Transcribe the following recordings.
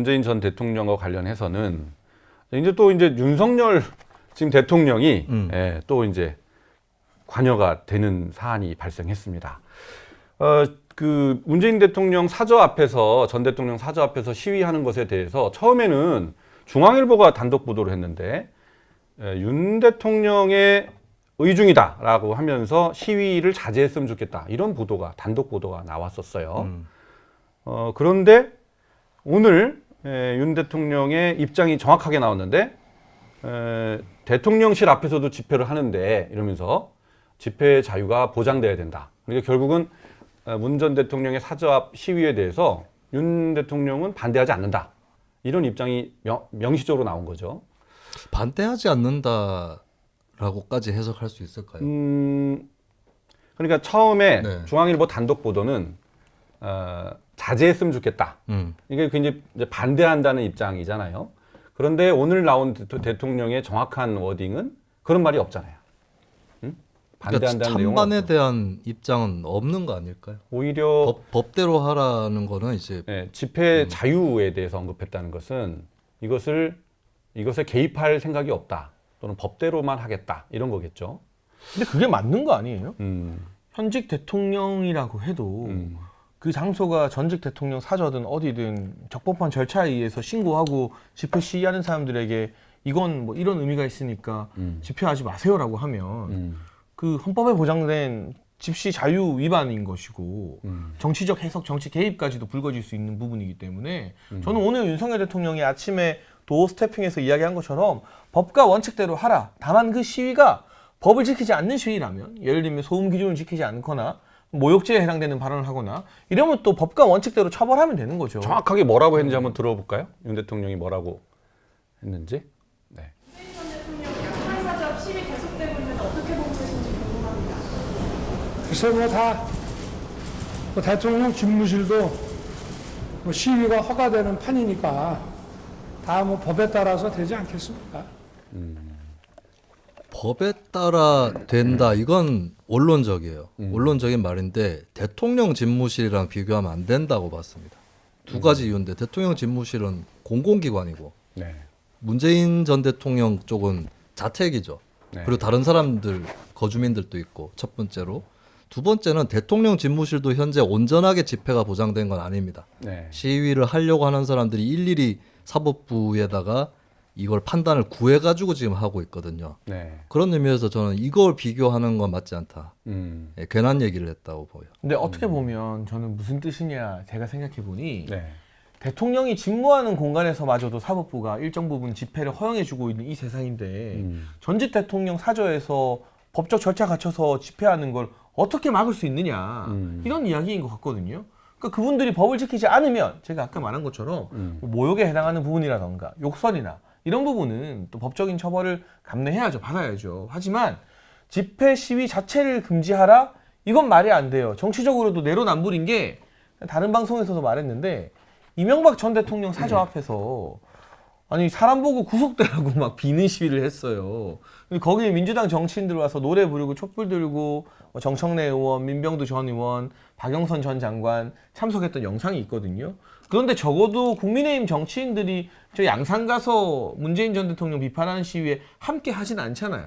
문재인 전 대통령과 관련해서는 이제 또 이제 윤석열 지금 대통령이 음. 예, 또 이제 관여가 되는 사안이 발생했습니다. 어, 그 문재인 대통령 사저 앞에서 전 대통령 사저 앞에서 시위하는 것에 대해서 처음에는 중앙일보가 단독 보도를 했는데 예, 윤 대통령의 의중이다라고 하면서 시위를 자제했으면 좋겠다 이런 보도가 단독 보도가 나왔었어요. 음. 어, 그런데 오늘 에, 윤 대통령의 입장이 정확하게 나왔는데 에, 대통령실 앞에서도 집회를 하는데 이러면서 집회 자유가 보장돼야 된다. 그러니까 결국은 어, 문전 대통령의 사저 앞 시위에 대해서 윤 대통령은 반대하지 않는다. 이런 입장이 명, 명시적으로 나온 거죠. 반대하지 않는다라고까지 해석할 수 있을까요? 음, 그러니까 처음에 네. 중앙일보 단독 보도는 어, 자제했으면 좋겠다. 음. 이게 굉장히 반대한다는 입장이잖아요. 그런데 오늘 나온 대- 대통령의 정확한 워딩은 그런 말이 없잖아요. 응? 그러니까 반대한다는 내용은 찬반에. 대한 입장은 없는 거 아닐까요? 오히려 법, 법대로 하라는 거는 이제 예, 음. 집회 자유에 대해서 언급했다는 것은 이것을 이것에 개입할 생각이 없다 또는 법대로만 하겠다 이런 거겠죠. 근데 그게 맞는 거 아니에요? 음, 현직 대통령이라고 해도 음, 그 장소가 전직 대통령 사저든 어디든 적법한 절차에 의해서 신고하고 집회 시위하는 사람들에게 이건 뭐 이런 의미가 있으니까 음, 집회하지 마세요라고 하면 음, 그 헌법에 보장된 집시 자유 위반인 것이고 음, 정치적 해석, 정치 개입까지도 불거질 수 있는 부분이기 때문에 음. 저는 오늘 윤석열 대통령이 아침에 도어 스태핑에서 이야기한 것처럼 법과 원칙대로 하라. 다만 그 시위가 법을 지키지 않는 시위라면 예를 들면 소음 기준을 지키지 않거나 모욕죄에 해당되는 발언을 하거나 이러면 또 법과 원칙대로 처벌하면 되는 거죠. 정확하게 뭐라고 했는지 한번 들어볼까요? 윤 대통령이 뭐라고 했는지. 네. 문재인 전 대통령 양산사적 시위 계속되고 있는데 어떻게 보고 계신지 궁금합니다. 글쎄 뭐다 뭐 대통령 집무실도 뭐 시위가 허가되는 판이니까 다 뭐 법에 따라서 되지 않겠습니까? 법에 따라 된다. 이건 원론적이에요. 원론적인 말인데 대통령 집무실이랑 비교하면 안 된다고 봤습니다. 두 가지 이유인데 대통령 집무실은 공공기관이고 네. 문재인 전 대통령 쪽은 자택이죠. 네. 그리고 다른 사람들 거주민들도 있고 첫 번째로 두 번째는 대통령 집무실도 현재 온전하게 집회가 보장된 건 아닙니다. 네. 시위를 하려고 하는 사람들이 일일이 사법부에다가 이걸 판단을 구해가지고 지금 하고 있거든요. 네. 그런 의미에서 저는 이걸 비교하는 건 맞지 않다. 음. 예, 괜한 얘기를 했다고 보여. 근데 어떻게 보면 저는 무슨 뜻이냐 제가 생각해 보니 네. 대통령이 집무하는 공간에서마저도 사법부가 일정 부분 집회를 허용해주고 있는 이 세상인데 음. 전직 대통령 사저에서 법적 절차 갖춰서 집회하는 걸 어떻게 막을 수 있느냐 음. 이런 이야기인 것 같거든요. 그러니까 그분들이 법을 지키지 않으면 제가 아까 말한 것처럼 음. 뭐 모욕에 해당하는 부분이라던가 욕설이나 이런 부분은 또 법적인 처벌을 감내해야죠, 받아야죠. 하지만 집회 시위 자체를 금지하라 이건 말이 안 돼요. 정치적으로도 내로남불인 게 다른 방송에서도 말했는데 이명박 전 대통령 사저 앞에서 아니 사람 보고 구속되라고 막 비는 시위를 했어요. 거기에 민주당 정치인들 와서 노래 부르고 촛불 들고 뭐 정청래 의원, 민병두 전 의원, 박영선 전 장관 참석했던 영상이 있거든요. 그런데 적어도 국민의힘 정치인들이 저 양산 가서 문재인 전 대통령 비판하는 시위에 함께 하진 않잖아요.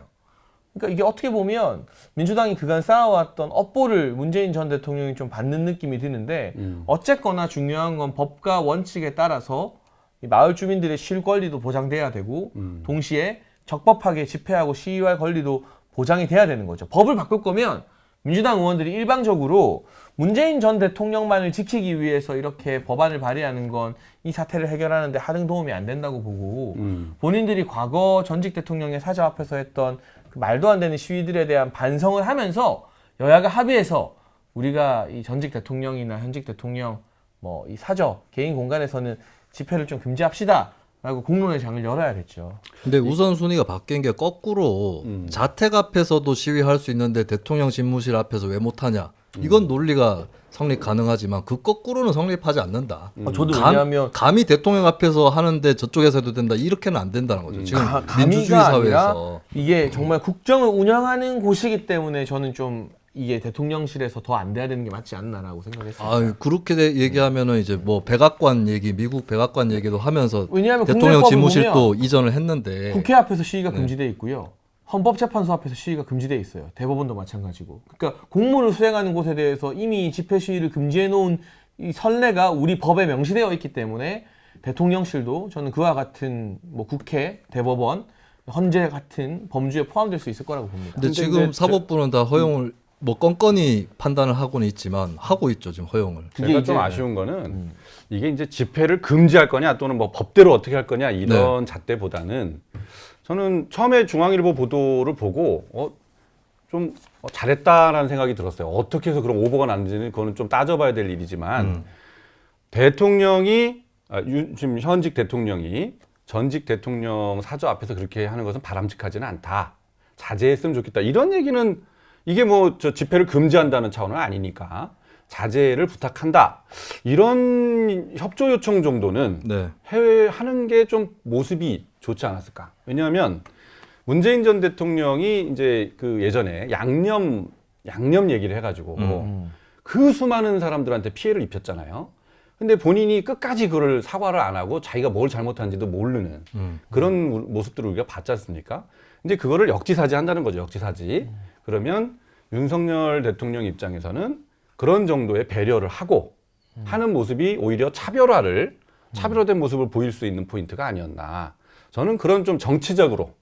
그러니까 이게 어떻게 보면 민주당이 그간 쌓아왔던 업보를 문재인 전 대통령이 좀 받는 느낌이 드는데 음. 어쨌거나 중요한 건 법과 원칙에 따라서 이 마을 주민들의 실 권리도 보장돼야 되고 음. 동시에 적법하게 집회하고 시위할 권리도 보장이 돼야 되는 거죠. 법을 바꿀 거면 민주당 의원들이 일방적으로 문재인 전 대통령만을 지키기 위해서 이렇게 법안을 발의하는 건 이 사태를 해결하는데 하등 도움이 안 된다고 보고 음. 본인들이 과거 전직 대통령의 사저 앞에서 했던 그 말도 안 되는 시위들에 대한 반성을 하면서 여야가 합의해서 우리가 이 전직 대통령이나 현직 대통령 뭐 이 사저 개인 공간에서는 집회를 좀 금지합시다 라고 공론의 장을 열어야겠죠. 근데 우선순위가 바뀐 게 거꾸로 음. 자택 앞에서도 시위할 수 있는데 대통령 집무실 앞에서 왜 못하냐? 이건 논리가 성립 가능하지만 그 거꾸로는 성립하지 않는다. 아, 저도 감, 왜냐하면 감 히 대통령 앞에서 하는데 저쪽에서 해도 된다. 이렇게는 안 된다는 거죠. 지금 가- 민주주의 사회에서 이게 정말 국정을 운영하는 곳이기 때문에 저는 좀 이게 대통령실에서 더 안 돼야 되는 게 맞지 않나라고 생각했습니다. 아 그렇게 돼- 얘기하면은 이제 뭐 백악관 얘기, 미국 백악관 얘기도 하면서 왜냐하면 대통령 집무실도 이전을 했는데 국회 앞에서 시위가 네. 금지돼 있고요. 헌법재판소 앞에서 시위가 금지돼 있어요. 대법원도 마찬가지고. 그러니까 공무를 수행하는 곳에 대해서 이미 집회 시위를 금지해 놓은 이 선례가 우리 법에 명시되어 있기 때문에 대통령실도 저는 그와 같은 뭐 국회, 대법원, 헌재 같은 범주에 포함될 수 있을 거라고 봅니다. 근데 근데 지금 사법부는 다 허용을 뭐 건건히 판단을 하고는 있지만 하고 있죠 지금 허용을. 그게 제가 이제- 좀 아쉬운 거는 음. 이게 이제 집회를 금지할 거냐 또는 뭐 법대로 어떻게 할 거냐 이런 잣대보다는 저는 처음에 중앙일보 보도를 보고 어, 좀 어, 잘했다라는 생각이 들었어요. 어떻게 해서 그런 오보가 났는지는 그거는 좀 따져봐야 될 일이지만 음. 대통령이 아, 유- 지금 현직 대통령이 전직 대통령 사저 앞에서 그렇게 하는 것은 바람직하지는 않다. 자제했으면 좋겠다. 이런 얘기는 이게 뭐 저 집회를 금지한다는 차원은 아니니까 자제를 부탁한다. 이런 협조 요청 정도는 네. 해외 하는 게 좀 모습이 좋지 않았을까? 왜냐하면 문재인 전 대통령이 이제 그 예전에 양념 양념 얘기를 해가지고 음. 그 수많은 사람들한테 피해를 입혔잖아요. 근데 본인이 끝까지 그걸 사과를 안 하고 자기가 뭘 잘못한지도 모르는 음. 그런 모- 모습들을 우리가 봤지 않습니까? 이제 그거를 역지사지 한다는 거죠. 역지사지. 그러면 윤석열 대통령 입장에서는 그런 정도의 배려를 하고 하는 모습이 오히려 차별화를 차별화된 모습을 보일 수 있는 포인트가 아니었나. 저는 그런 좀 정치적으로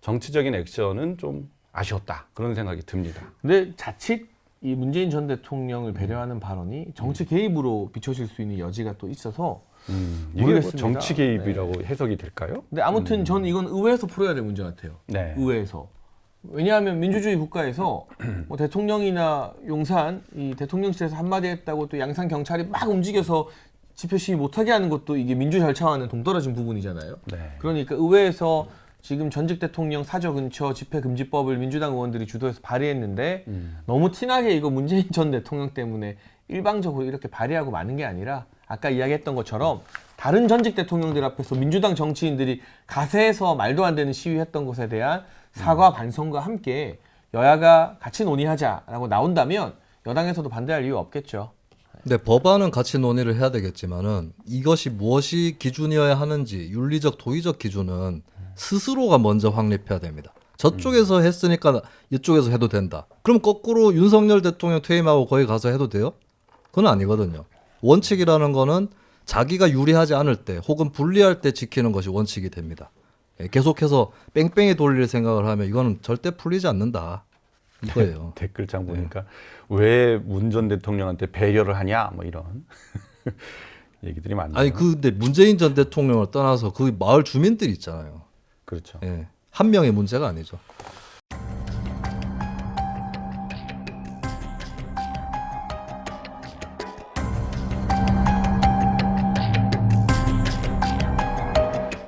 정치적인 액션은 좀 아쉬웠다. 그런 생각이 듭니다. 근데 자칫 이 문재인 전 대통령을 배려하는 발언이 정치 개입으로 비춰질 수 있는 여지가 또 있어서 음, 이게 뭐. 정치 개입이라고 해석이 될까요? 근데 아무튼 저는 이건 의회에서 풀어야 될 문제 같아요. 네. 의회에서. 왜냐하면 민주주의 국가에서 뭐 대통령이나 용산 이 대통령실에서 한마디 했다고 또 양산 경찰이 막 움직여서 집회 시위 못하게 하는 것도 이게 민주 절차와는 동떨어진 부분이잖아요. 네. 그러니까 의회에서 지금 전직 대통령 사저 근처 집회 금지법을 민주당 의원들이 주도해서 발의했는데 음. 너무 티나게 이거 문재인 전 대통령 때문에 일방적으로 이렇게 발의하고 마는 게 아니라 아까 이야기했던 것처럼 다른 전직 대통령들 앞에서 민주당 정치인들이 가세해서 말도 안 되는 시위했던 것에 대한 사과 반성과 함께 여야가 같이 논의하자라고 나온다면 여당에서도 반대할 이유 없겠죠. 근데 법안은 같이 논의를 해야 되겠지만은 이것이 무엇이 기준이어야 하는지 윤리적 도의적 기준은 스스로가 먼저 확립해야 됩니다. 저쪽에서 했으니까 이쪽에서 해도 된다. 그럼 거꾸로 윤석열 대통령 퇴임하고 거기 가서 해도 돼요? 그건 아니거든요. 원칙이라는 거는 자기가 유리하지 않을 때 혹은 불리할 때 지키는 것이 원칙이 됩니다. 예, 계속해서 뺑뺑이 돌릴 생각을 하면 이거는 절대 풀리지 않는다. 이거예요. 댓글창 보니까 왜문 전 대통령한테 배려를 하냐 뭐 이런 얘기들이 많네요. 아니 그 근데 문재인 전 대통령을 떠나서 그 마을 주민들이 있잖아요. 그렇죠. 예. 한 명의 문제가 아니죠.